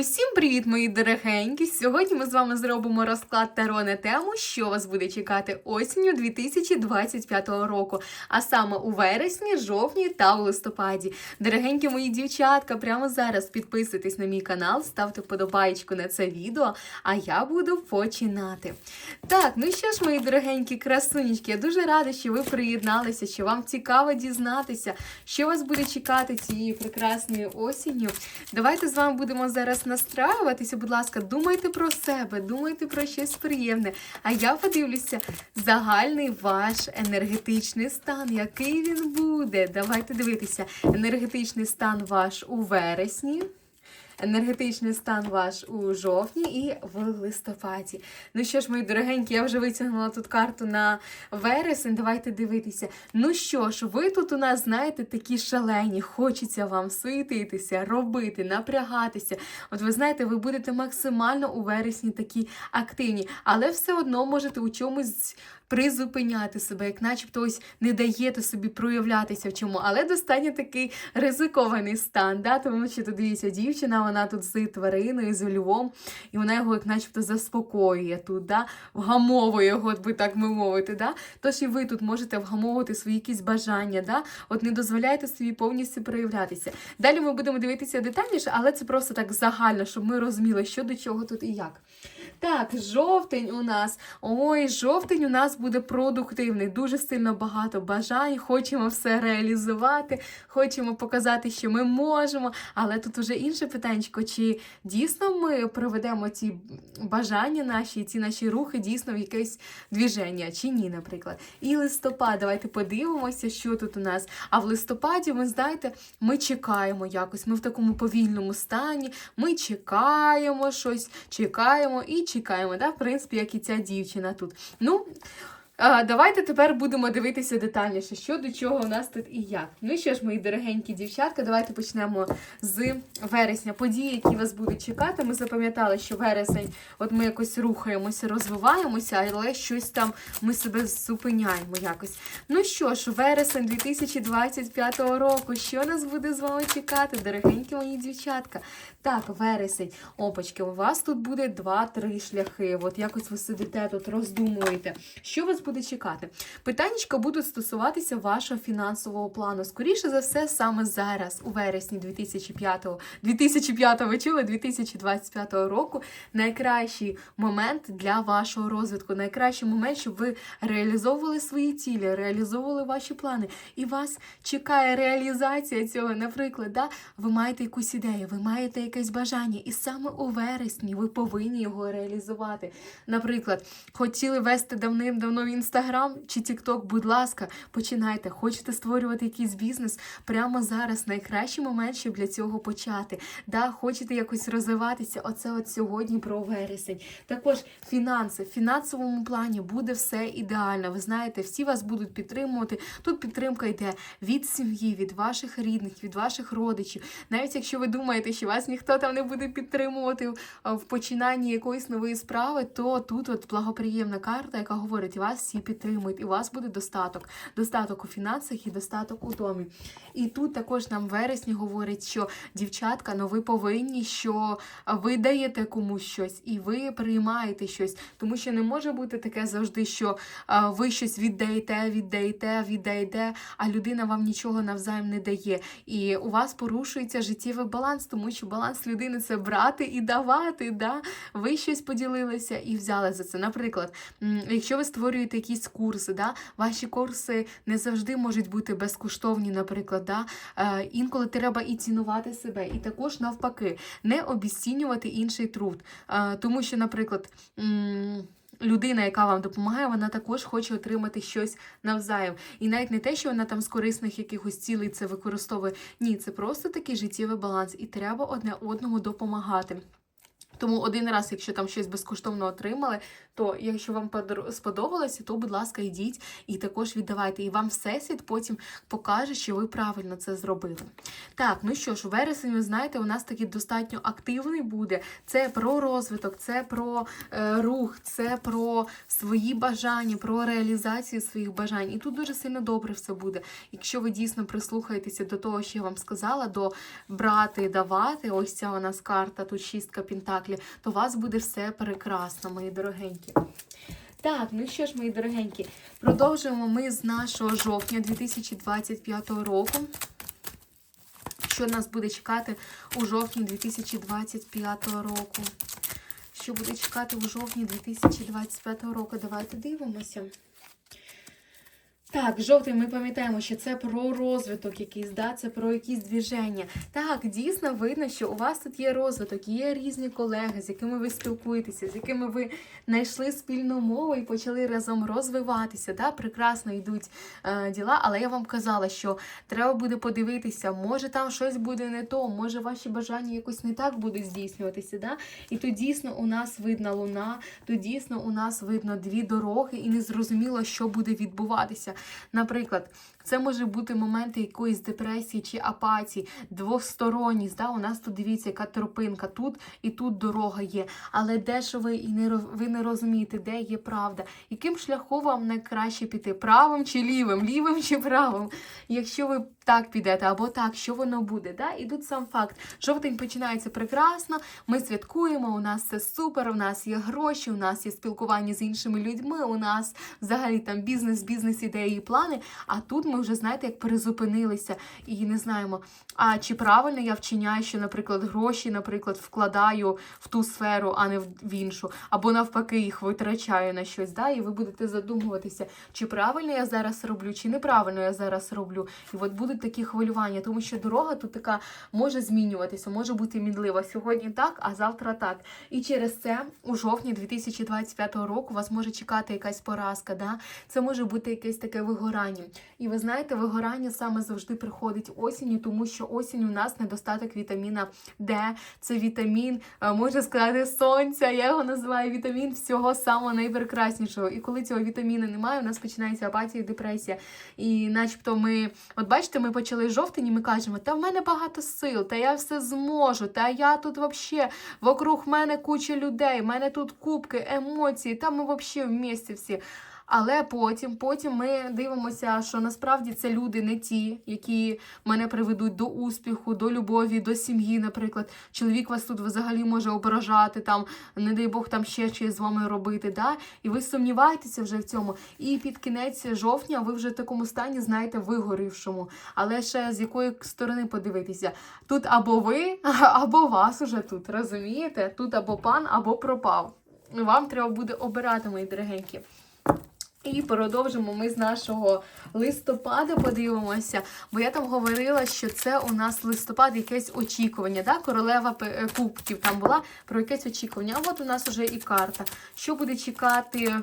Усім привіт, мої дорогенькі! Сьогодні ми з вами зробимо розклад Таро на тему, що вас буде чекати осінню 2025 року, а саме у вересні, жовтні та у листопаді. Дорогенькі мої дівчатка, прямо зараз підписуйтесь на мій канал, ставте вподобайку на це відео, а я буду починати. Так, ну що ж, мої дорогенькі красунечки, я дуже рада, що ви приєдналися, що вам цікаво дізнатися, що вас буде чекати цієї прекрасної осінню. Давайте з вами будемо зараз настраюватися. Будь ласка, думайте про себе, думайте про щось приємне. А я подивлюся загальний ваш енергетичний стан, який він буде. Давайте дивитися. Енергетичний стан ваш у вересні. Енергетичний стан ваш у жовтні і в листопаді. Ну що ж, мої дорогенькі, я вже витягнула тут карту на вересень. Давайте дивитися. Ну що ж, ви тут у нас, знаєте, такі шалені, хочеться вам суетитися, робити, напрягатися. От ви знаєте, ви будете максимально у вересні такі активні, але все одно можете у чомусь. Призупиняти себе, як начебто ось не даєте собі проявлятися в чому, але достатньо такий ризикований стан, да? тому що тут дивіться, дівчина, вона тут з твариною, з львом, і вона його як начебто заспокоює тут, да? вгамовує його, би так би мовити. Да? Тож і ви тут можете вгамовувати свої якісь бажання, да? от не дозволяйте собі повністю проявлятися. Далі ми будемо дивитися детальніше, але це просто так загально, щоб ми розуміли, що до чого тут і як. Так, жовтень у нас. Ой, жовтень у нас буде продуктивний. Дуже сильно багато бажань. Хочемо все реалізувати, хочемо показати, що ми можемо. Але тут уже інше питання, чи дійсно ми проведемо ці бажання наші, ці наші рухи дійсно в якесь двіження, чи ні, наприклад. І листопад, давайте подивимося, що тут у нас. А в листопаді, ви знаєте, ми чекаємо якось. Ми в такому повільному стані, ми чекаємо щось, чекаємо і чекаємо, да? в принципі, як і ця дівчина тут. Ну, давайте тепер будемо дивитися детальніше, що до чого у нас тут і як. Ну що ж, мої дорогенькі дівчатка, давайте почнемо з вересня. Події, які вас будуть чекати. Ми запам'ятали, що вересень, от ми якось рухаємося, розвиваємося, але щось там ми себе зупиняємо якось. Ну що ж, вересень 2025 року. Що нас буде з вами чекати, дорогенькі мої дівчатка? Так, вересень. Опачки, у вас тут буде два-три шляхи. От якось ви сидите тут, роздумуєте. Що вас буде чекати? Питаннячка будуть стосуватися вашого фінансового плану. Скоріше за все, саме зараз, у вересні 2005, 2005 ви чули, 2025 року, найкращий момент для вашого розвитку, найкращий момент, щоб ви реалізовували свої цілі, реалізовували ваші плани. І вас чекає реалізація цього. Наприклад, да, ви маєте якусь ідею, ви маєте якесь бажання, і саме у вересні ви повинні його реалізувати. Наприклад, хотіли вести давним-давно в інстаграм чи Тікток, будь ласка, починайте. Хочете створювати якийсь бізнес прямо зараз. Найкращий момент, щоб для цього почати. Да, Хочете якось розвиватися? Оце от сьогодні про вересень. Також фінанси. В фінансовому плані буде все ідеально. Ви знаєте, всі вас будуть підтримувати. Тут підтримка йде від сім'ї, від ваших рідних, від ваших родичів. Навіть якщо ви думаєте, що вас ніхто там не буде підтримувати в- починанні якоїсь нової справи, то тут от благоприємна карта, яка говорить, вас всі підтримують, і у вас буде достаток. Достаток у фінансах і достаток у домі. І тут також нам в вересні говорить, що дівчатка, ну ви повинні, що ви даєте комусь щось і ви приймаєте щось. Тому що не може бути таке завжди, що ви щось віддаєте, віддаєте, віддаєте, а людина вам нічого навзаєм не дає. І у вас порушується життєвий баланс, тому що баланс людини це брати і давати. Да? Ви щось поділилися і взяли за це. Наприклад, якщо ви створюєте якісь курси, да? ваші курси не завжди можуть бути безкоштовні, наприклад. Да? Е, інколи треба і цінувати себе, і також навпаки, не обіцінювати інший труд. Е, тому що, наприклад, м, людина, яка вам допомагає, вона також хоче отримати щось навзаєм. І навіть не те, що вона там з корисних якихось цілей це використовує. Ні, це просто такий життєвий баланс, і треба одне одному допомагати. Тому один раз, якщо там щось безкоштовно отримали, то якщо вам сподобалося, то, будь ласка, йдіть і також віддавайте. І вам всесвіт потім покаже, що ви правильно це зробили. Так, ну що ж, вересень, ви знаєте, у нас такий достатньо активний буде. Це про розвиток, це про е, рух, це про свої бажання, про реалізацію своїх бажань. І тут дуже сильно добре все буде. Якщо ви дійсно прислухаєтеся до того, що я вам сказала, до брати, давати, ось ця у нас карта, тут шістка пентаклів, то у вас буде все прекрасно, мої дорогенькі. Так, ну що ж, мої дорогенькі, продовжуємо ми з нашого жовтня 2025 року. Що нас буде чекати у жовтні 2025 року? Що буде чекати у жовтні 2025 року? Давайте дивимося. Так, жовтий, ми пам'ятаємо, що це про розвиток якийсь, да? це про якісь движення. Так, дійсно видно, що у вас тут є розвиток, є різні колеги, з якими ви спілкуєтеся, з якими ви знайшли спільну мову і почали разом розвиватися. Да? Прекрасно йдуть е, діла, але я вам казала, що треба буде подивитися, може там щось буде не то, може ваші бажання якось не так будуть здійснюватися. Да? І тут дійсно у нас видна луна, тут дійсно у нас видно дві дороги, і не зрозуміло, що буде відбуватися. Наприклад, це може бути моменти якоїсь депресії чи апатії, двосторонність. Да? У нас тут дивіться, яка тропинка, тут і тут дорога є. Але де ж ви і не ви не розумієте, де є правда? Яким шляхом вам найкраще піти? Правим чи лівим? Лівим чи правим? Якщо ви так підете або так, що воно буде? Да? І тут сам факт. Жовтень починається прекрасно. Ми святкуємо, у нас все супер, у нас є гроші, у нас є спілкування з іншими людьми, у нас взагалі там бізнес, бізнес ідеї і плани. А тут ми вже знаєте, як перезупинилися і не знаємо, а чи правильно я вчиняю, що, наприклад, гроші, наприклад, вкладаю в ту сферу, а не в в іншу, або навпаки їх витрачаю на щось. Да? І ви будете задумуватися, чи правильно я зараз роблю, чи неправильно я зараз роблю. І от будуть такі хвилювання, тому що дорога тут така може змінюватися, може бути мінлива. Сьогодні так, а завтра так. І через це у жовтні 2025 року вас може чекати якась поразка. Да? Це може бути якесь таке вигорання. І ви знаєте, вигорання саме завжди приходить осінню, тому що осінь у нас недостаток вітаміна Д. Це вітамін, е, можна сказати, сонця. Я його називаю вітамін всього самого найпрекраснішого. І коли цього вітаміну немає, у нас починається апатія, депресія. І начебто ми, от бачите, ми почали жовтень, і ми кажемо, та в мене багато сил, та я все зможу, та я тут вообще, вокруг мене куча людей, в мене тут кубки, емоції, та ми вообще в місті всі. Але потім, потім ми дивимося, що насправді це люди не ті, які мене приведуть до успіху, до любові, до сім'ї, наприклад. Чоловік вас тут взагалі може ображати, там, не дай Бог, там ще щось з вами робити. Да? І ви сумніваєтеся вже в цьому. І під кінець жовтня ви вже в такому стані, знаєте, вигорівшому. Але ще з якої сторони подивитися? Тут або ви, або вас уже тут, розумієте? Тут або пан, або пропав. Вам треба буде обирати, мої дорогенькі. І продовжимо ми з нашого листопада, подивимося, бо я там говорила, що це у нас листопад, якесь очікування. Да? Королева е, кубків там була про якесь очікування. А от у нас вже і карта. Що буде чекати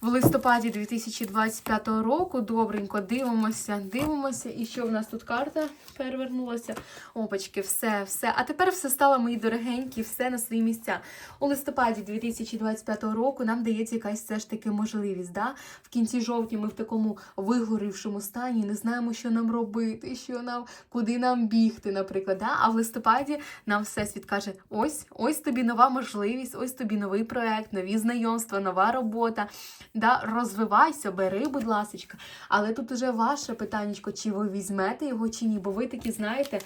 в листопаді 2025 року? Добренько, дивимося, дивимося. І що в нас тут карта перевернулася? Опачки, все, все. А тепер все стало, мої дорогенькі, все на свої місця. У листопаді 2025 року нам дається якась все ж таки можливість. Да? В кінці жовтня ми в такому вигорівшому стані, не знаємо, що нам робити, що нам, куди нам бігти, наприклад. Да? А в листопаді нам всесвіт каже: ось, ось тобі нова можливість, ось тобі новий проект, нові знайомства, нова робота. Да? Розвивайся, бери, будь ласочка. Але тут уже ваше питаннячко, чи ви візьмете його, чи ні, бо ви такі знаєте,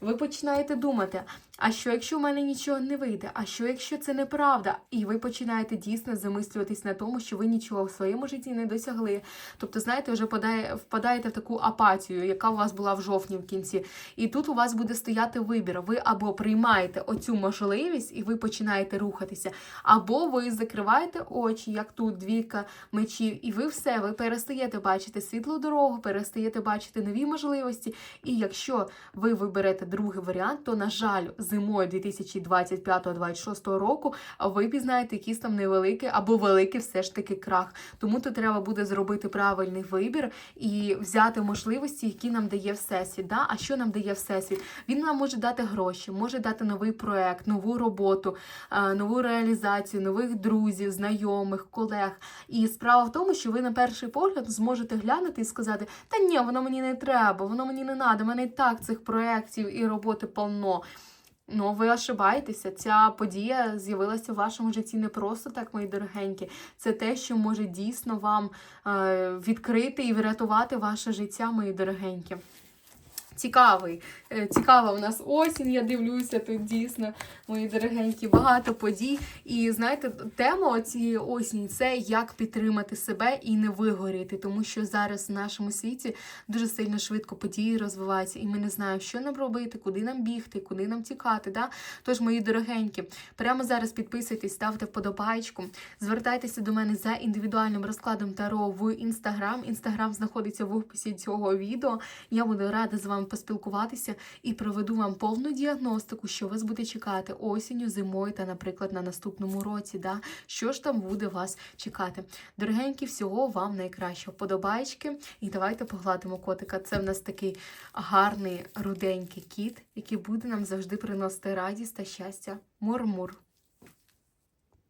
ви починаєте думати. А що, якщо в мене нічого не вийде? А що, якщо це неправда? І ви починаєте дійсно замислюватись на тому, що ви нічого в своєму житті не досягли. Тобто, знаєте, вже подає, впадаєте в таку апатію, яка у вас була в жовтні в кінці. І тут у вас буде стояти вибір. Ви або приймаєте оцю можливість, і ви починаєте рухатися, або ви закриваєте очі, як тут двійка мечів, і ви все, ви перестаєте бачити світлу дорогу, перестаєте бачити нові можливості. І якщо ви виберете другий варіант, то, на жаль, зимою 2025-2026 року ви пізнаєте якийсь там невеликий або великий все ж таки крах. Тому тут треба буде зробити правильний вибір і взяти можливості, які нам дає всесвіт. Да? А що нам дає всесвіт? Він нам може дати гроші, може дати новий проект, нову роботу, е, нову реалізацію, нових друзів, знайомих, колег. І справа в тому, що ви на перший погляд зможете глянути і сказати: Та ні, воно мені не треба, воно мені не треба, мене і так цих проєктів і роботи повно. Ну, ви ошибаєтеся. Ця подія з'явилася в вашому житті не просто так, мої дорогенькі. Це те, що може дійсно вам е, відкрити і врятувати ваше життя, мої дорогенькі. Цікавий, е, цікава у нас осінь, я дивлюся тут дійсно, мої дорогенькі, багато подій. І знаєте, тема цієї осені це як підтримати себе і не вигоріти, тому що зараз в нашому світі дуже сильно швидко події розвиваються, і ми не знаємо, що нам робити, куди нам бігти, куди нам тікати. Да? Тож, мої дорогенькі, прямо зараз підписуйтесь, ставте вподобайку, звертайтеся до мене за індивідуальним розкладом Таро в інстаграм. Інстаграм знаходиться в описі цього відео. Я буду рада з вами поспілкуватися і проведу вам повну діагностику, що вас буде чекати осінню, зимою та, наприклад, на наступному році. Да? Що ж там буде вас чекати? Дорогенькі, всього вам найкращого. Подобайки. І давайте погладимо котика. Це в нас такий гарний руденький кіт, який буде нам завжди приносити радість та щастя. Мур-мур.